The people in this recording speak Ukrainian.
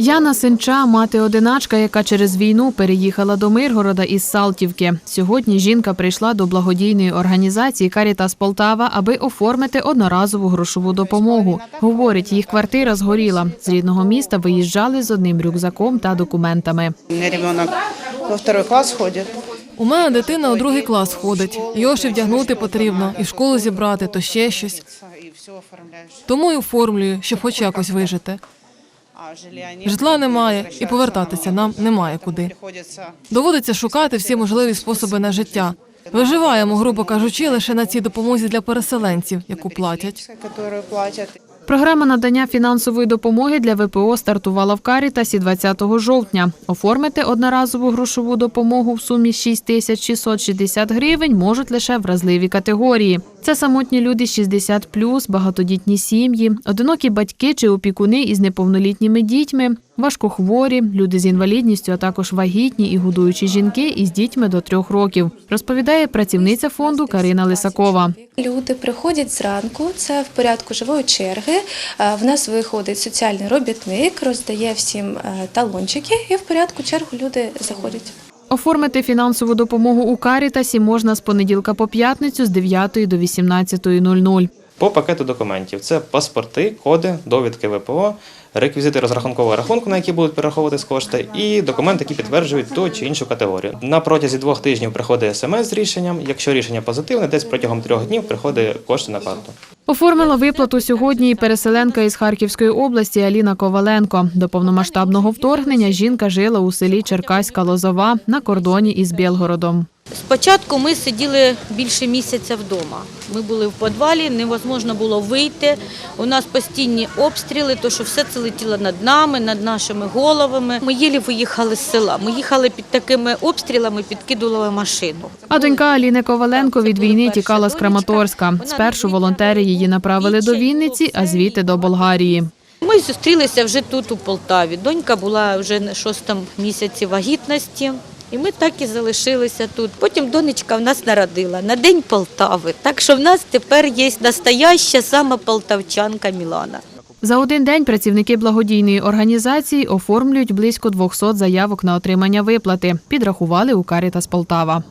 Яна Синча, мати одиначка, яка через війну переїхала до Миргорода із Салтівки. Сьогодні жінка прийшла до благодійної організації Карітас Полтава, аби оформити одноразову грошову допомогу. Говорить, їх квартира згоріла. З рідного міста виїжджали з одним рюкзаком та документами. Ребенок во второй класс ходит. У мене дитина у другий клас ходить. Його ще вдягнути потрібно, і в школу зібрати, то ще щось. Тому і оформлюю, щоб хоч якось вижити. Житла немає, і повертатися нам немає куди. Доводиться шукати всі можливі способи на життя. Виживаємо, грубо кажучи, лише на цій допомозі для переселенців, яку платять. Програма надання фінансової допомоги для ВПО стартувала в Карітасі 20 жовтня. Оформити одноразову грошову допомогу в сумі 6 тисяч 660 гривень можуть лише вразливі категорії. Це самотні люди 60+, багатодітні сім'ї, одинокі батьки чи опікуни із неповнолітніми дітьми, важкохворі, люди з інвалідністю, а також вагітні і годуючі жінки із дітьми до трьох років, розповідає працівниця фонду Карина Лисакова. Люди приходять зранку, це в порядку живої черги. Е, В нас виходить соціальний робітник, роздає всім е, талончики, і в порядку чергу люди заходять. Оформити фінансову допомогу у Карітасі можна з понеділка по п'ятницю з 9 до 18.00. По пакету документів це паспорти, коди, довідки ВПО, реквізити розрахункового рахунку, на які будуть перераховуватись кошти, і документи, які підтверджують ту чи іншу категорію. На протязі двох тижнів приходить смс з рішенням. Якщо рішення позитивне, десь протягом трьох днів приходить кошти на карту. Оформила виплату сьогодні і переселенка із Харківської області Аліна Коваленко. До повномасштабного вторгнення жінка жила у селі Черкаська Лозова на кордоні із Білгородом. Спочатку ми сиділи більше місяця вдома. Ми були в підвалі, невозможно було вийти. У нас постійні обстріли, то що все це летіло над нами, над нашими головами. Ми єлі виїхали з села. Ми їхали під такими обстрілами, підкидували машину. А донька Аліни Коваленко від війни тікала з Краматорська. Спершу волонтери її направили до Вінниці, а звідти до Болгарії. Ми зустрілися вже тут, у Полтаві. Донька була вже на шостому місяці вагітності. І ми так і залишилися тут. Потім донечка в нас народила на День Полтави. Так що в нас тепер є настояща сама полтавчанка Мілана. За один день працівники благодійної організації оформлюють близько 200 заявок на отримання виплати. Підрахували у Карітас Полтава.